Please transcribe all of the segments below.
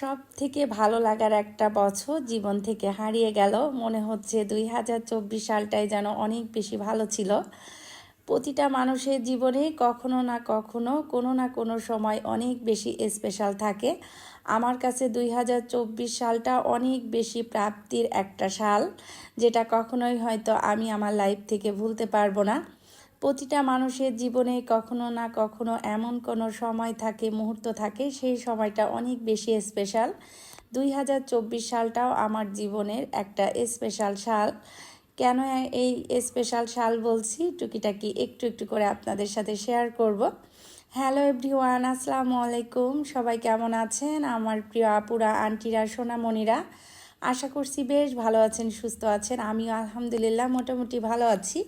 সব থেকে ভালো লাগার একটা বছর জীবন থেকে হারিয়ে গেল। মনে হচ্ছে দুই হাজার চব্বিশ সালটাই যেন অনেক বেশি ভালো ছিল। প্রতিটা মানুষের জীবনে কখনো না কখনো কোনো না কোনো সময় অনেক বেশি স্পেশাল থাকে। আমার কাছে দুই হাজার চব্বিশ সালটা অনেক বেশি প্রাপ্তির একটা সাল, যেটা কখনোই হয়তো আমি আমার লাইফ থেকে ভুলতে পারব না। প্রতিটা মানুষের জীবনে কখনো না কখনো এমন কোনো সময় থাকে, মুহূর্ত থাকে, সেই সময়টা অনেক বেশি স্পেশাল দুই হাজার চব্বিশ সালটাও আমার জীবনের একটা স্পেশাল সাল। কেন এই স্পেশাল সাল বলছি? টুকিটাকি একটু একটু করে আপনাদের সাথে শেয়ার করব। হ্যালো এভরিওয়ান আসসালামু আলাইকুম। সবাই কেমন আছেন? আমার প্রিয় আপুরা, আন্টিরা, সোনামণিরা, আশা করছি বেশ ভালো আছেন, সুস্থ আছেন। আমিও আলহামদুলিল্লাহ মোটামুটি ভালো আছি।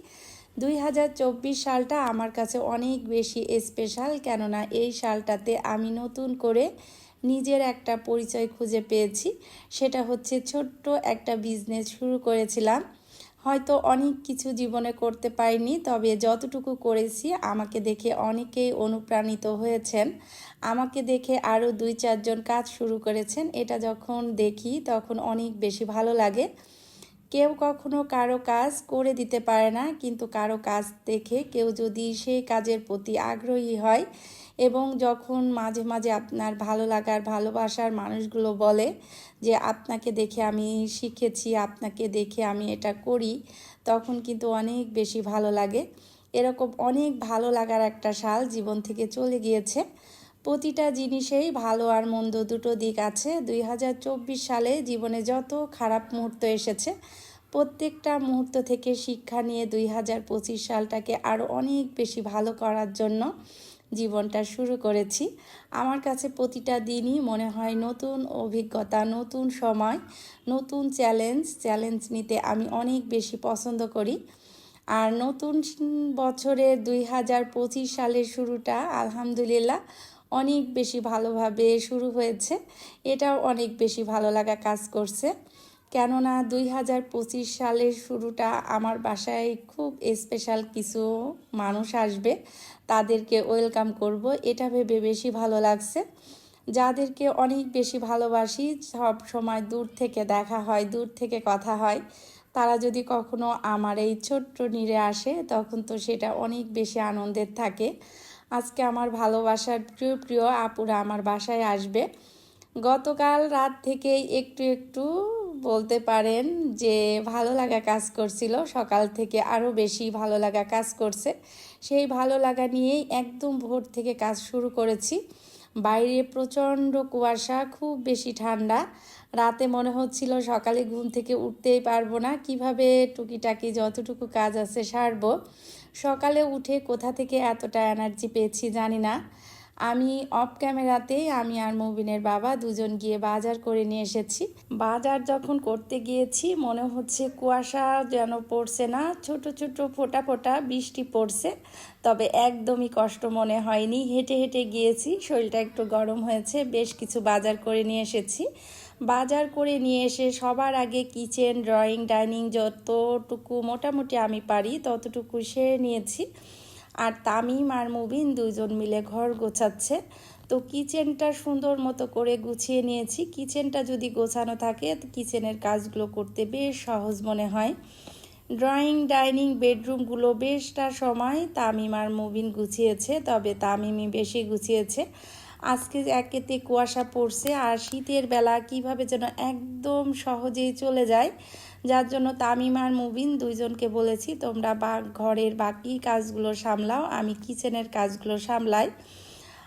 দুই হাজার চব্বিশ সালটা আমার কাছে অনেক বেশি স্পেশাল কেননা এই সালটাতে আমি নতুন করে নিজের একটা পরিচয় খুঁজে পেয়েছি। সেটা হচ্ছে ছোট্ট একটা বিজনেস শুরু করেছিলাম। হয়তো অনেক কিছু জীবনে করতে পারিনি, তবে যতটুকু করেছি আমাকে দেখে অনেকেই অনুপ্রাণিত হয়েছেন। আমাকে দেখে আরও দুই চারজন কাজ শুরু করেছেন। এটা যখন দেখি তখন অনেক বেশি ভালো লাগে। কেউ কখনো কারও কাজ করে দিতে পারে না, কিন্তু কারও কাজ দেখে কেউ যদি সেই কাজের প্রতি আগ্রহী হয় এবং যখন মাঝে মাঝে আপনার ভালো লাগার, ভালোবাসার মানুষগুলো বলে যে, আপনাকে দেখে আমি শিখেছি, আপনাকে দেখে আমি এটা করি, তখন কিন্তু অনেক বেশি ভালো লাগে। এরকম অনেক ভালো লাগার একটা সাল জীবন থেকে চলে গিয়েছে। প্রতিটা জিনিসেই ভালো আর মন্দ দুটো দিক আছে। দুই হাজার চব্বিশ সালে জীবনে যত খারাপ মুহূর্ত এসেছে, প্রত্যেকটা মুহূর্ত থেকে শিক্ষা নিয়ে দুই হাজার পঁচিশ সালটাকে আরও অনেক বেশি ভালো করার জন্য জীবনটা শুরু করেছি। আমার কাছে প্রতিটা দিনই মনে হয় নতুন অভিজ্ঞতা, নতুন সময়, নতুন চ্যালেঞ্জ। চ্যালেঞ্জ নিতে আমি অনেক বেশি পছন্দ করি। আর নতুন বছরে দুই সালের শুরুটা আলহামদুলিল্লাহ অনেক বেশি ভালোভাবে শুরু হয়েছে। এটাও অনেক বেশি ভালো লাগা কাজ করছে। কেননা দুই হাজার পঁচিশ সালের শুরুটা আমার বাসায় খুব স্পেশাল কিছু মানুষ আসবে, তাদেরকে ওয়েলকাম করব। এটা ভেবে বেশি ভালো লাগছে। যাদেরকে অনেক বেশি ভালোবাসি, সব সময় দূর থেকে দেখা হয়, দূর থেকে কথা হয়। তারা যদি কখনো আমার এই ছোট্ট নিরে আসে, তখন তো সেটা অনেক বেশি আনন্দের থাকে। আজকে আমার ভালোবাসার প্রিয় প্রিয় আপুরা আমার বাসায় আসবে। গতকাল রাত থেকেই একটু একটু বলতে পারেন যে ভালো লাগা কাজ করছিল। সকাল থেকে আরও বেশি ভালো লাগা কাজ করছে। সেই ভালো লাগা নিয়েই একদম ভোর থেকে কাজ শুরু করেছি। বাইরে প্রচণ্ড কুয়াশা, খুব বেশি ঠান্ডা। রাতে মনে হচ্ছিল সকালে ঘুম থেকে উঠতেই পারব না। কীভাবে টুকিটাকি যতটুকু কাজ আছে সারবো। সকালে উঠে কোথা থেকে এতটা এনার্জি পেয়েছি জানি না। আমি অফ ক্যামেরাতেই আমি আর মুবিনের বাবা দুজন গিয়ে বাজার করে নিয়ে এসেছি। বাজার যখন করতে গিয়েছি, মনে হচ্ছে কুয়াশা যেন পড়ছে না, ছোট ছোট, ফোটা ফোটা বৃষ্টি পড়ছে। তবে একদমই কষ্ট মনে হয়নি। হেঁটে হেঁটে গিয়েছি, শরীরটা একটু গরম হয়েছে, বেশ কিছু বাজার করে নিয়ে এসেছি। বাজার করে নিয়ে এসে সবার আগে কিচেন, ড্রয়িং, ডাইনিং যতটুকু মোটামুটি আমি পারি ততটুকু সেরে নিয়েছি। আর তামিম আর মুবিন দুজন মিলে ঘর গোছাচ্ছে। তো কিচেনটা সুন্দর মতো করে গুছিয়ে নিয়েছি। কিচেনটা যদি গোছানো থাকে, তো কিচেনের কাজগুলো করতে বেশ সহজ মনে হয়। ড্রয়িং, ডাইনিং, বেডরুমগুলো বেশটা সময় তামিম আর মুবিন গুছিয়েছে, তবে তামিমই বেশি গুছিয়েছে। আজকে একেতে কুয়াশা পড়ছে আর শীতের বেলা কীভাবে যেন একদম সহজেই চলে যায়। যার জন্য তামিম আর মুবিন দুইজনকে বলেছি, তোমরা বা, ঘরের বাকি কাজগুলো সামলাও, আমি কিচেনের কাজগুলো সামলাই।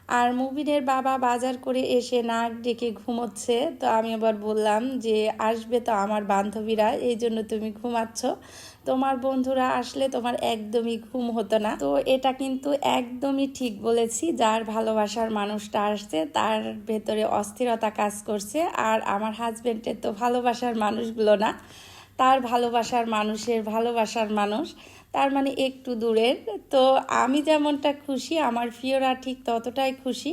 আর মুবিনের বাবা বাজার করে এসে নাক ডেকে ঘুমোচ্ছে। তো আমি আবার বললাম যে, আসবে তো আমার বান্ধবীরা, এই জন্য তুমি ঘুমাচ্ছ। তোমার বন্ধুরা আসলে তোমার একদমই ঘুম হতো না। তো এটা কিন্তু একদমই ঠিক বলেছি, যার ভালোবাসার মানুষটা আসছে, তার ভেতরে অস্থিরতা কাজ করছে। আর আমার হাজব্যান্ডের তো ভালোবাসার মানুষগুলো না। তার ভালোবাসার মানুষের ভালোবাসার মানুষ, তার মানে একটু দূরের। তো আমি যেমনটা খুশি, আমার ফিওরা ঠিক ততটাই খুশি।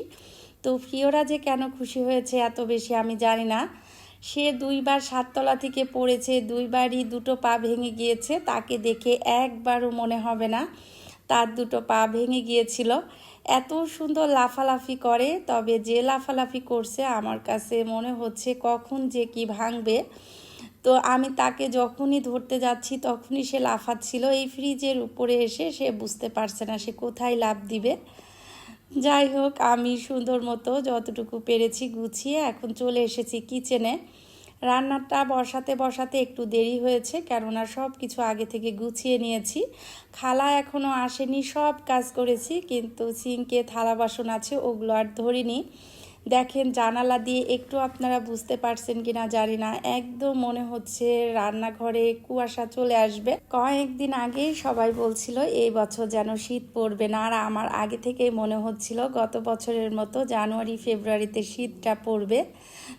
তো ফিওরা যে কেন খুশি হয়েছে এত বেশি আমি জানি না। সে দুইবার সাততলা থেকে পড়েছে, দুইবারই দুটো পা ভেঙে গিয়েছে, তাকে দেখে একবারও মনে হবে না তার দুটো পা ভেঙে গিয়েছিল। এত সুন্দর লাফালাফি করে, তবে যে লাফালাফি করছে, আমার কাছে মনে হচ্ছে কখন যে কি ভাঙবে। তো আমি তাকে যখনই ধরতে যাচ্ছি, তখনই সে লাফাচ্ছিল। এই ফ্রিজের উপরে এসে সে বুঝতে পারছে না সে কোথায় লাফ দিবে। যাই হোক, আমি সুন্দর মতো যতটুকু পেরেছি গুছিয়ে এখন চলে এসেছি কিচেনে। রান্নাটা বসাতে বসাতে একটু দেরি হয়েছে, কেননা সব কিছু আগে থেকে গুছিয়ে নিয়েছি। খালা এখনও আসেনি, সব কাজ করেছি, কিন্তু সিঙ্কে থালা বাসন আছে, ওগুলো আর ধরিনি। দেখেন জানালা দিয়ে একটু আপনারা বুঝতে পারছেন কিনা জানি না। একদম মনে হচ্ছে রান্নাঘরে কুয়াশা চলে আসবে। কয়েকদিন আগে সবাই বলছিল, এই বছর যেন শীত পড়বে না। আর আমার আগে থেকেই মনে হচ্ছিল, গত বছরের মতো জানুয়ারি, ফেব্রুয়ারিতে শীতটা পড়বে।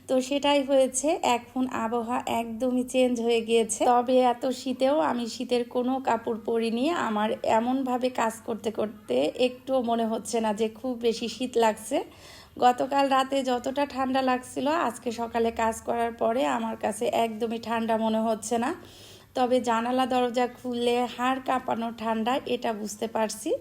তো সেটাই হয়েছে, এখন আবহাওয়া একদমই চেঞ্জ হয়ে গিয়েছে। তবে এত শীতেও আমি শীতের কোনো কাপড় পরিনি। আমার এমনভাবে কাজ করতে করতে একটুও মনে হচ্ছে না যে খুব বেশি শীত লাগছে। গতকাল রাতে যতটা ঠান্ডা লাগছিল, আজকে সকালে কাজ করার পরে আমার কাছে একদমই ঠান্ডা মনে হচ্ছে না। তবে জানালা দরজা খুললে হাড় কাঁপানো ঠান্ডা, এটা বুঝতে পারছি।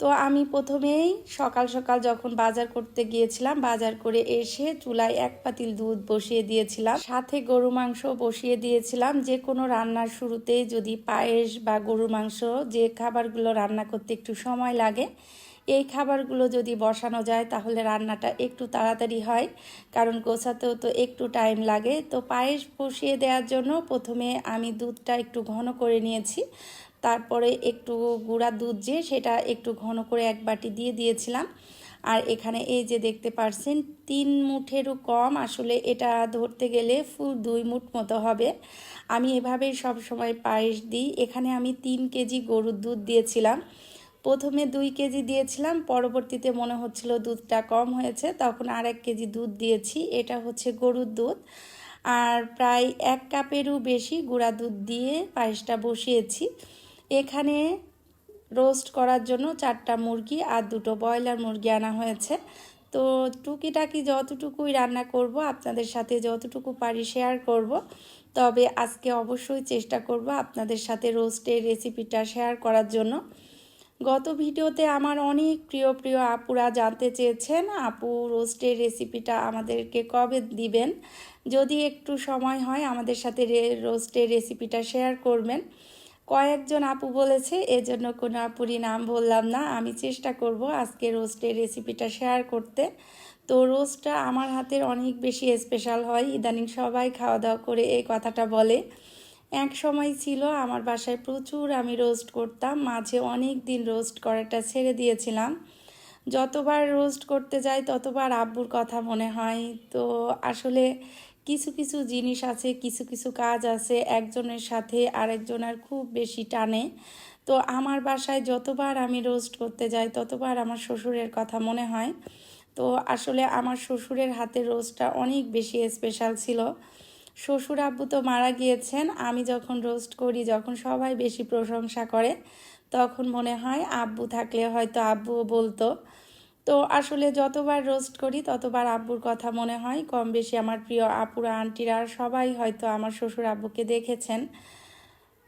তো আমি প্রথমেই সকাল সকাল যখন বাজার করতে গিয়েছিলাম, বাজার করে এসে চুলায় এক পাতিল দুধ বসিয়ে দিয়েছিলাম। সাথে গরু মাংস বসিয়ে দিয়েছিলাম। যে কোনো রান্নার শুরুতেই যদি পায়েস বা গরু মাংস, যে খাবারগুলো রান্না করতে একটু সময় লাগে এই খাবারগুলো যদি বসানো যায়, তাহলে রান্নাটা একটু তাড়াতাড়ি হয়, কারণ গোছাতেও তো একটু টাইম লাগে। তো পায়েস বসিয়ে দেওয়ার জন্য প্রথমে আমি দুধটা একটু ঘন করে নিয়েছি। তারপরে একটু গুঁড়া দুধ যে, সেটা একটু ঘন করে এক বাটি দিয়ে দিয়েছিলাম। আর এখানে এই যে দেখতে পারছেন, তিন মুঠেরও কম, আসলে এটা ধরতে গেলে ফুল দুই মুঠ মতো হবে। আমি এভাবেই সব সময় পায়েস দিই। এখানে আমি তিন কেজি গরুর দুধ দিয়েছিলাম। প্রথমে দুই কেজি দিয়েছিলাম, পরবর্তীতে মনে হচ্ছিল দুধটা কম হয়েছে, তখন আর এক কেজি দুধ দিয়েছি, এটা হচ্ছে গরুর দুধ। আর প্রায় এক কাপেরও বেশি গুঁড়া দুধ দিয়ে পায়েসটা বসিয়েছি। এখানে রোস্ট করার জন্য চারটা মুরগি আর দুটো ব্রয়লার মুরগি আনা হয়েছে। তো টুকিটাকি যতটুকুই রান্না করব, আপনাদের সাথে যতটুকু পারি শেয়ার করব, তবে আজকে অবশ্যই চেষ্টা করব আপনাদের সাথে রোস্টের রেসিপিটা শেয়ার করার জন্য। গত ভিডিওতে আমার অনেক প্রিয় প্রিয় আপুরা জানতে চেয়েছেন আপু রোস্টের রেসিপিটা আমাদেরকে কবে দিবেন। যদি একটু সময় হয় আমাদের সাথে রোস্টের রেসিপিটা শেয়ার করবেন। কয়েকজন আপু বলেছে, এজন্য কোনো আপুরই নাম বললাম না, আমি চেষ্টা করব আজকে রোস্টের রেসিপিটা শেয়ার করতে। তো রোস্টটা আমার হাতের অনেক বেশি স্পেশাল হয়। ইদানিং সবাই খাওয়া দাওয়া করে এই কথাটা বলে। এক সময় ছিল আমার বাসায় প্রচুর আমি রোস্ট করতাম, মাঝে অনেক দিন রোস্ট করাটা ছেড়ে দিয়েছিলাম। যতবার রোস্ট করতে যাই, ততবার আব্বুর কথা মনে হয়। তো আসলে কিছু কিছু জিনিস আছে, কিছু কিছু কাজ আছে, একজনের সাথে আরেকজনের খুব বেশি টানে। তো আমার বাসায় যতবার আমি রোস্ট করতে যাই, ততবার আমার শ্বশুরের কথা মনে হয়। তো আসলে আমার শ্বশুরের হাতের রোস্টটা অনেক বেশি স্পেশাল ছিল। শ্বশুর আব্বু তো মারা গিয়েছেন, আমি যখন রোস্ট করি, যখন সবাই বেশি প্রশংসা করে, তখন মনে হয় আব্বু থাকলে হয়তো আব্বুও বলতো। তো আসলে যতবার রোস্ট করি, ততবার আব্বুর কথা মনে হয়। কম বেশি আমার প্রিয় আপুরা, আন্টিরা সবাই হয়তো আমার শ্বশুর আব্বুকে দেখেছেন।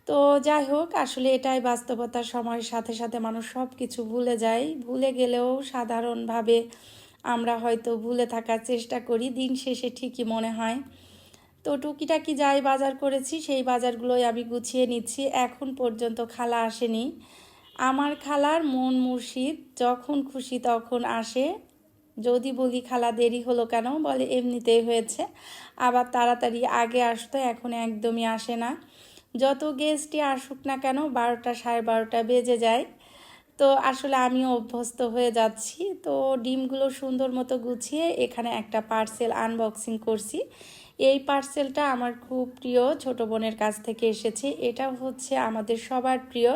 তো যাই হোক, আসলে এটাই বাস্তবতার সময়ের সাথে সাথে মানুষ সব কিছু ভুলে যায়। ভুলে গেলেও সাধারণভাবে আমরা হয়তো ভুলে থাকার চেষ্টা করি, দিন শেষে ঠিকই মনে হয়। তো টুকিটাকি যাই বাজার করেছি, সেই বাজারগুলোই আমি গুছিয়ে নিচ্ছি। এখন পর্যন্ত খালা আসেনি। আমার খালার মন মুর্শিদ, যখন খুশি তখন আসে। যদি বলি খালা দেরি হলো কেন? বলে এমনিতেই হয়েছে। আবার তাড়াতাড়ি আগে আসতো, এখন একদমই আসে না। যত গেস্টই আসুক না কেন, বারোটা সাড়ে বারোটা বেজে যায়। তো আসলে আমিও অভ্যস্ত হয়ে যাচ্ছি। তো ডিমগুলো সুন্দর মতো গুছিয়ে এখানে একটা পার্সেল আনবক্সিং করছি। এই পার্সেলটা আমার খুব প্রিয়, ছোট বোনের কাছ থেকে এসেছে। এটা হচ্ছে আমাদের সবার প্রিয়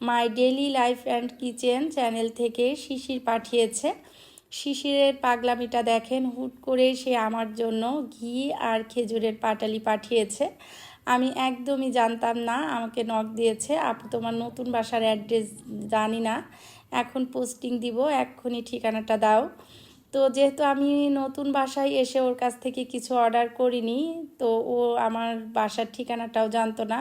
my daily life and kitchen channel থেকে শিশির পাঠিয়েছে। শিশিরের পাগলামিটা দেখেন, হুট করে সে আমার জন্য ঘি আর খেজুরের পাটালি পাঠিয়েছে। আমি একদমই জানতাম না, আমাকে নখ দিয়েছে। আপু তোমার নতুন বাসার অ্যাড্রেস জানি না। এখন পোস্টিং দিব, এক্ষুনি ঠিকানাটা দাও। তো যেহেতু আমি নতুন বাসায় এসে ওর কাছ থেকে কিছু অর্ডার করিনি, তো ও আমার বাসার ঠিকানাটাও জানতো না।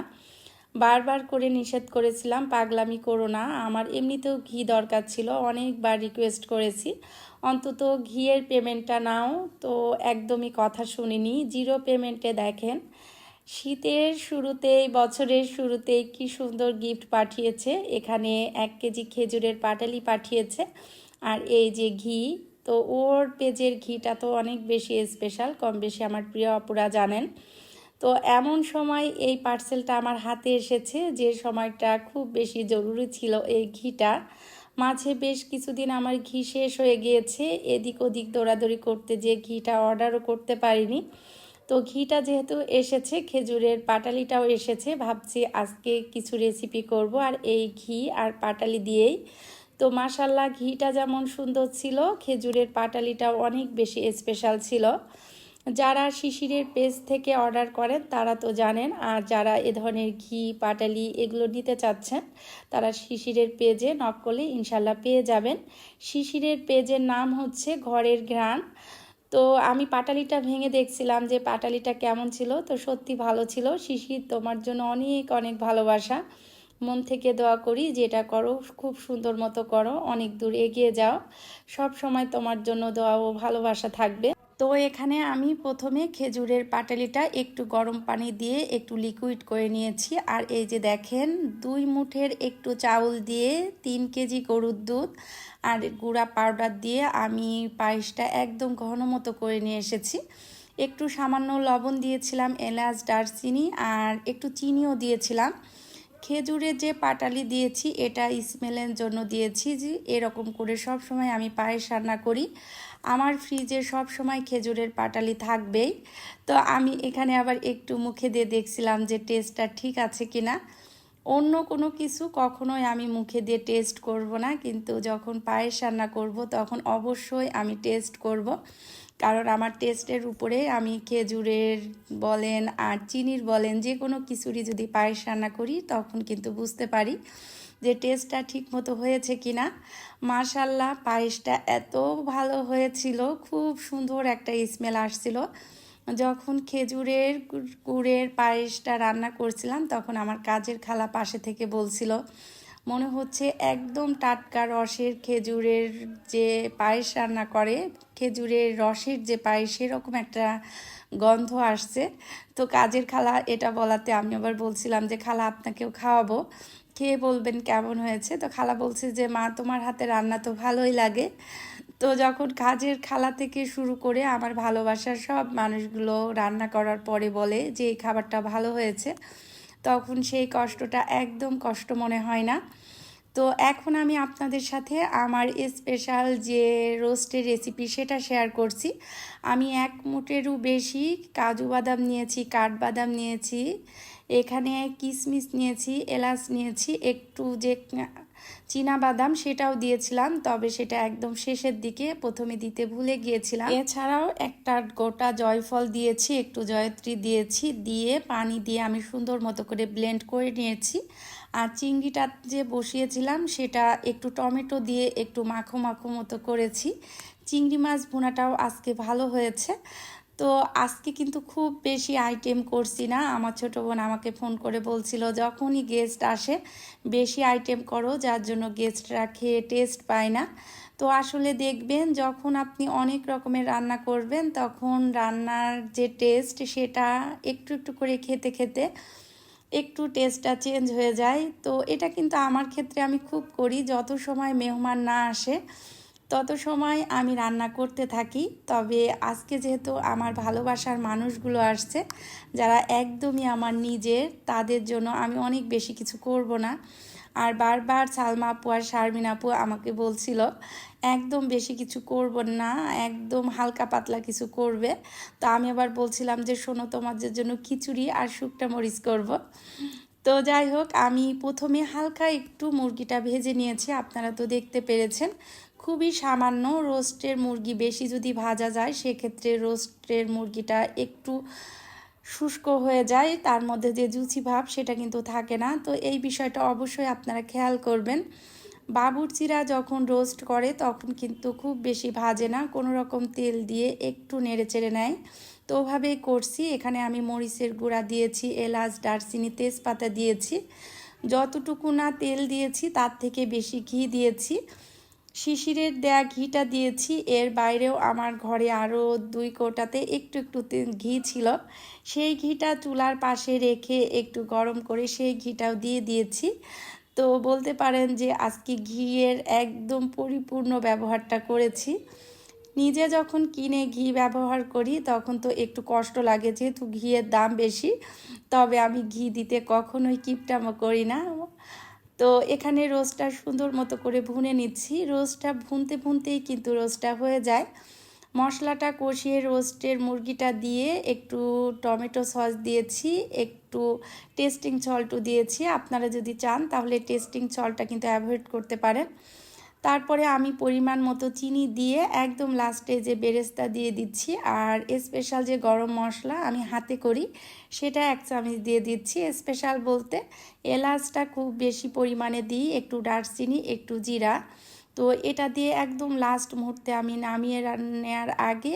বারবার করে নিষেধ করেছিলাম, পাগলামি করো না। আমার এমনিতেও ঘি দরকার ছিল, অনেকবার রিকোয়েস্ট করেছি। অন্তত ঘিয়ের পেমেন্টটা নাও। তো একদমই কথা শুনিনি। জিরো পেমেন্টে দেখেন, শীতের শুরুতেই, বছরের শুরুতেই কি সুন্দর গিফট পাঠিয়েছে। এখানে এক কেজি খেজুরের পাটালি পাঠিয়েছে। আর এই যে ঘি তো ওর পেজের ঘিটা তো অনেক বেশি স্পেশাল কম বেশি আমার প্রিয় অপুরা জানেন। তো এমন সময় এই পার্সেলটা আমার হাতে এসেছে, যে সময়টা খুব বেশি জরুরি ছিল এই ঘিটা। মাঝে বেশ কিছুদিন আমার ঘি শেষ হয়ে গিয়েছে, এদিক ওদিক দৌড়াদৌড়ি করতে যে ঘিটা অর্ডারও করতে পারিনি। তো ঘিটা যেহেতু এসেছে, খেজুরের পাটালিটাও এসেছে, ভাবছি আজকে কিছু রেসিপি করব আর এই ঘি আর পাটালি দিয়েই। তো মাসাল্লাহ ঘিটা যেমন সুন্দর ছিল, খেজুরের পাটালিটাও অনেক বেশি স্পেশাল ছিল। যারা শিশিরের পেজ থেকে অর্ডার করেন, তারা তো জানেন। আর যারা এ ধরনের ঘি, পাটালি এগুলো নিতে চাচ্ছেন, তারা শিশিরের পেজে নক করলে ইনশাল্লাহ পেয়ে যাবেন। শিশিরের পেজের নাম হচ্ছে ঘরের ঘ্রাণ। তো আমি পাটালিটা ভেঙে দেখছিলাম যে পাটালিটা কেমন ছিল, তো সত্যি ভালো ছিল। শিশির তোমার জন্য অনেক অনেক ভালোবাসা। মন থেকে দোয়া করি যেটা করো, খুব সুন্দর মতো করো, অনেক দূর এগিয়ে যাও। সব সময় তোমার জন্য দোয়া ও ভালোবাসা থাকবে। তো এখানে আমি প্রথমে খেজুরের পাটালিটা একটু গরম পানি দিয়ে একটু লিকুইড করে নিয়েছি। আর এই যে দেখেন, দুই মুঠের একটু চাউল দিয়ে তিন কেজি গরুর দুধ আর গুঁড়া পাউডার দিয়ে আমি পায়েসটা একদম ঘন মতো করে নিয়ে এসেছি। একটু সামান্য লবণ দিয়েছিলাম, এলাচ, দারচিনি আর একটু চিনিও দিয়েছিলাম। খেজুরের যে পাটালি দিয়েছি, এটা স্মেলের জন্য দিয়েছি যে এরকম করে সব সময় আমি পায়েস রান্না করি। আমার ফ্রিজে সব সময় খেজুরের পাটালি থাকবেই। তো আমি এখানে আবার একটু মুখে দিয়ে দেখছিলাম যে টেস্টটা ঠিক আছে কি না অন্য কোনো কিছু কখনোই আমি মুখে দিয়ে টেস্ট করব না, কিন্তু যখন পায়েস রান্না করব তখন অবশ্যই আমি টেস্ট করব। কারণ আমার টেস্টের উপরে আমি খেজুরের বলেন আর চিনির বলেন যে কোনো কিছুরই যদি পায়েস রান্না করি, তখন কিন্তু বুঝতে পারি যে টেস্টটা ঠিক মতো হয়েছে কি না মার্শাল্লাহ পায়েসটা এত ভালো হয়েছিল, খুব সুন্দর একটা স্মেল আসছিল। যখন খেজুরের গুড়ের পায়েসটা রান্না করছিলাম, তখন আমার কাজের খালা পাশে থেকে বলছিল মনে হচ্ছে একদম টাটকা রসের খেজুরের যে পায়েস রান্না করে, খেজুরের রসের যে পায়েস, সেরকম একটা গন্ধ আসছে। তো কাজের খালা এটা বলাতে আমি আবার বলছিলাম যে, খালা, আপনাকেও খাওয়াবো। খেয়ে বলবেন কেমন হয়েছে? তো খালা বলছে যে, মা, তোমার হাতে রান্না তো ভালোই লাগে। তো যখন কাজের খালা থেকে শুরু করে আমার ভালোবাসার সব মানুষগুলো রান্না করার পরে বলে যে, এই খাবারটা ভালো হয়েছে। তখন সেই কষ্টটা একদম কষ্ট মনে হয় না। তো এখন আমি আপনাদের সাথে আমার স্পেশাল যে রোস্টের রেসিপি সেটা শেয়ার করছি। আমি এক মুটেরও বেশি কাজু বাদাম নিয়েছি, কাঠবাদাম নিয়েছি, এখানে কিশমিশ নিয়েছি, এলাচ নিয়েছি, একটু যে বাদাম সেটাও দিয়েছিলাম, তবে সেটা একদম শেষের দিকে প্রথমে দিতে ভুলে গিয়েছিলাম। এছাড়াও একটা গোটা জয়ফল দিয়েছি, একটু জয়ত্রী দিয়েছি, দিয়ে পানি দিয়ে আমি সুন্দর মতো করে ব্লেন্ড করে নিয়েছি। আর চিংড়িটা যে বসিয়েছিলাম, সেটা একটু টমেটো দিয়ে একটু মাখো মাখো মতো করেছি। চিংড়ি মাছ ভুনাটাও আজকে ভালো হয়েছে। তো আজকে কিন্তু খুব বেশি আইটেম করছি না। আমার ছোটো বোন আমাকে ফোন করে বলছিল, যখনই গেস্ট আসে, বেশি আইটেম করো, যার জন্য গেস্টরা খেয়ে টেস্ট পায় না। তো আসলে দেখবেন, যখন আপনি অনেক রকমের রান্না করবেন, তখন রান্নার যে টেস্ট সেটা একটু একটু করে খেতে খেতে একটু টেস্টটা চেঞ্জ হয়ে যায়। তো এটা কিন্তু আমার ক্ষেত্রে আমি খুব করি, যত সময় মেহমান না আসে তত সময় আমি রান্না করতে থাকি। তবে আজকে যেহেতু আমার ভালোবাসার মানুষগুলো আসছে, যারা একদমই আমার নিজের, তাদের জন্য আমি অনেক বেশি কিছু করব না। আর বারবার সালমা আপু আর শারমিন আপু আমাকে বলছিল, একদম বেশি কিছু করব না, একদম হালকা পাতলা কিছু করবে। তো আমি আবার বলছিলাম যে, শোনো, তোমাদের জন্য খিচুড়ি আর শুকটা মরিচ করব। তো যাই হোক, আমি প্রথমে হালকা একটু মুরগিটা ভেজে নিয়েছি, আপনারা তো দেখতে পেরেছেন। খুবই সামান্য রোস্টের মুরগি বেশি যদি ভাজা যায়, সেক্ষেত্রে রোস্টের মুরগিটা একটু শুষ্ক হয়ে যায়। তার মধ্যে যে জুচি ভাব, সেটা কিন্তু থাকে না। তো এই বিষয়টা অবশ্যই আপনারা খেয়াল করবেন। বাবুরচিরা যখন রোস্ট করে, তখন কিন্তু খুব বেশি ভাজে না। কোনো রকম তেল দিয়ে একটু নেড়ে চেড়ে নেয়। তো ওভাবেই করছি। এখানে আমি মরিচের গুঁড়া দিয়েছি, এলাচ, দারচিনি, তেজপাতা দিয়েছি। যতটুকু না তেল দিয়েছি, তার থেকে বেশি ঘি দিয়েছি। শিশিরের দেয়া ঘিটা দিয়েছি। এর বাইরেও আমার ঘরে আরও দুই কোটাতে একটু একটু ঘি ছিল। সেই ঘিটা চুলার পাশে রেখে একটু গরম করে সেই ঘিটাও দিয়ে দিয়েছি। তো বলতে পারেন যে আজকে ঘিয়ের একদম পরিপূর্ণ ব্যবহারটা করেছি। নিজে যখন কিনে ঘি ব্যবহার করি, তখন তো একটু কষ্ট লাগে যেহেতু ঘিয়ের দাম বেশি। তবে আমি ঘি দিতে কখনোই কিপটামো করি না। তো এখানে রোস্টটা সুন্দর মতো করে ভুনে নিচ্ছি। রোস্টটা ভুনতে ভুনতেই কিন্তু রোস্টটা হয়ে যায়। মশলাটা কষিয়ে রোস্টের মুরগিটা দিয়ে একটু টমেটো সস দিয়েছি, একটু টেস্টিং সল্টও দিয়েছি। আপনারা যদি চান তাহলে টেস্টিং সল্টটা কিন্তু অ্যাভয়েড করতে পারেন। তারপরে আমি পরিমাণ মতো চিনি দিয়ে একদম লাস্টে যে বেরেস্তা দিয়ে দিচ্ছি আর স্পেশাল যে গরম মশলা আমি হাতে করি, সেটা এক চামচ দিয়ে দিচ্ছি। স্পেশাল বলতে এলাচটা খুব বেশি পরিমাণে দিই, একটু দারচিনি একটু জিরা। তো এটা দিয়ে একদম লাস্ট মুহূর্তে আমি নামিয়ে নেওয়ার আগে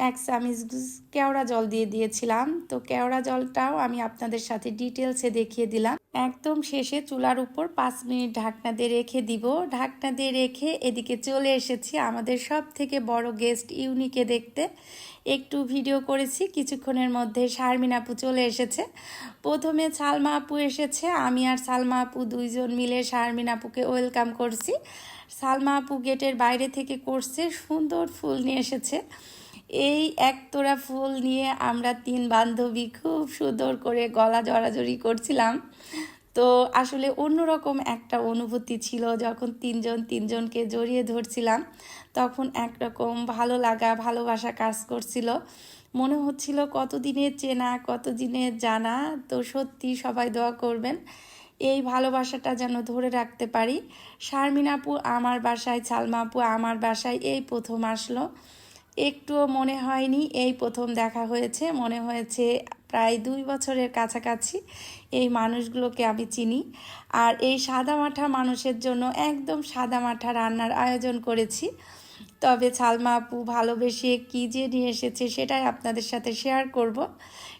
এক চামচ কেওড়া জল দিয়ে দিয়েছিলাম। তো কেওড়া জলটাও আমি আপনাদের সাথে ডিটেলসে দেখিয়ে দিলাম। একদম শেষে চুলার উপর পাঁচ মিনিট ঢাকনা দিয়ে রেখে দিব। ঢাকনা দিয়ে রেখে এদিকে চলে এসেছি আমাদের সব থেকে বড় গেস্ট ইউনিকে দেখতে। একটু ভিডিও করেছি, কিছুক্ষণের মধ্যে শারমিন আপু চলে এসেছে। প্রথমে সালমা আপু এসেছে, আমি আর সালমা আপু দুইজন মিলে শারমিন আপুকে ওয়েলকাম করছি। সালমা আপু গেটের বাইরে থেকে করছে, সুন্দর ফুল নিয়ে এসেছে। এই একতোড়া ফুল নিয়ে আমরা তিন বান্ধবী খুব সুন্দর করে গলা জড়াজড়ি করছিলাম। তো আসলে অন্যরকম একটা অনুভূতি ছিল যখন তিনজন তিনজনকে জড়িয়ে ধরছিলাম, তখন একরকম ভালো লাগা, ভালোবাসা কাজ করছিল। মনে হচ্ছিল কতদিনের চেনা, কতদিনের জানা, তো সত্যি সবাই দোয়া করবেন, এই ভালোবাসাটা যেন ধরে রাখতে পারি। শারমিন আপু আমার বাসায়, সালমা আপু আমার বাসায় এই প্রথম আসলো। একটুও মনে হয়নি। এই প্রথম দেখা হয়েছে। মনে হয়েছে প্রায় দুই বছরের কাছাকাছি এই মানুষগুলোকে আমি চিনি। আর এই সাদামাঠা মানুষের জন্য একদম সাদামাঠা রান্নার আয়োজন করেছি। তবে ছালমা আপু ভালোবেসে কী যে নিয়ে এসেছে সেটাই আপনাদের সাথে শেয়ার করব।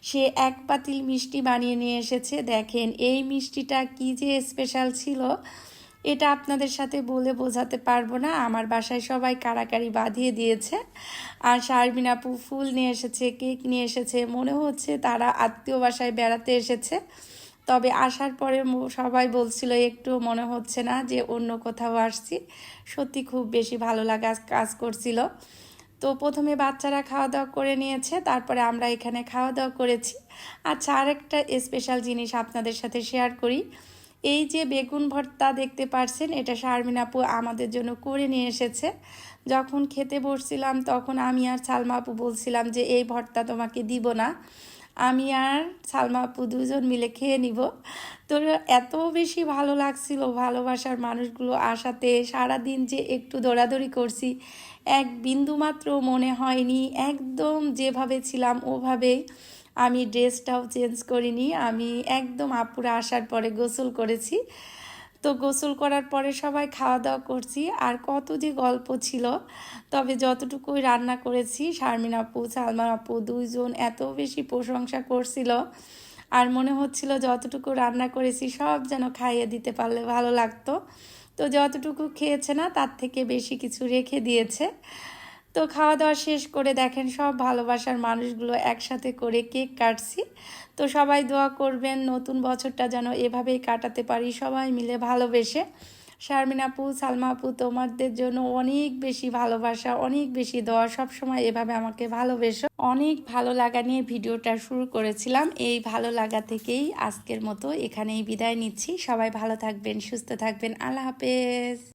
সে এক পাতিল মিষ্টি বানিয়ে নিয়ে এসেছে। দেখেন, এই মিষ্টিটা কী যে স্পেশাল ছিল। এটা আপনাদের সাথে বলে বোঝাতে পারব না। আমার বাসায় সবাই কারাকারি বাঁধিয়ে দিয়েছে। আর শারমিন আপু ফুল নিয়ে এসেছে, কেক নিয়ে এসেছে। মনে হচ্ছে তারা আত্মীয় বাসায় বেড়াতে এসেছে। তবে আসার পরে সবাই বলছিল, একটু মনে হচ্ছে না যে অন্য কোথাও আসছি। সত্যি খুব বেশি ভালো লাগা, কাজ করছিল। তো প্রথমে বাচ্চারা খাওয়া দাওয়া করে নিয়েছে, তারপরে আমরা এখানে খাওয়া দাওয়া করেছি। আচ্ছা আরেকটা স্পেশাল জিনিস আপনাদের সাথে শেয়ার করি। এই যে বেগুন ভর্তা দেখতে পারছেন, এটা শারমিন আপু আমাদের জন্য করে নিয়ে এসেছে। যখন খেতে বসছিলাম তখন আমি আর সালমা আপু বলছিলাম যে, এই ভর্তা তোমাকে দিব না। আমি আর সালমা আপু দুজন মিলে খেয়ে নিব। তো এত বেশি ভালো লাগছিল ভালোবাসার মানুষগুলো আসাতে, সারাদিন যে একটু দৌড়াদৌড়ি করছি, এক বিন্দু মাত্র মনে হয়নি। একদম যেভাবে ছিলাম ওভাবেই আমি ড্রেসটাও চেঞ্জ করিনি, আমি একদম আপুরা আসার পরে গোসল করেছি। তো গোসল করার পরে সবাই খাওয়া দাওয়া করছি, আর কত যে গল্প ছিল। তবে যতটুকুই রান্না করেছি, শারমিন আপু, সালমান আপু দুইজন এত বেশি প্রশংসা করছিল। আর মনে হচ্ছিল যতটুকু রান্না করেছি সব যেন খাইয়ে দিতে পারলে ভালো লাগতো। তো যতটুকু খেয়েছে না, তার থেকে বেশি কিছু রেখে দিয়েছে। তো খাওয়া দাওয়া শেষ করে দেখেন সব ভালোবাসার মানুষগুলো একসাথে করে কেক কাটছি। তো সবাই দোয়া করবেন নতুন বছরটা যেন এভাবেই কাটাতে পারি, সবাই মিলে ভালোবেসে। শারমিন আপু, সালমা আপু, তোমাদের জন্য অনেক বেশি ভালোবাসা, অনেক বেশি দোয়া, সবসময় এভাবে আমাকে ভালোবেসো। অনেক ভালো লাগা নিয়ে ভিডিওটা শুরু করেছিলাম, এই ভালো লাগা থেকেই আজকের মতো এখানেই বিদায় নিচ্ছি। সবাই ভালো থাকবেন, সুস্থ থাকবেন, আল্লাহ হাফেজ।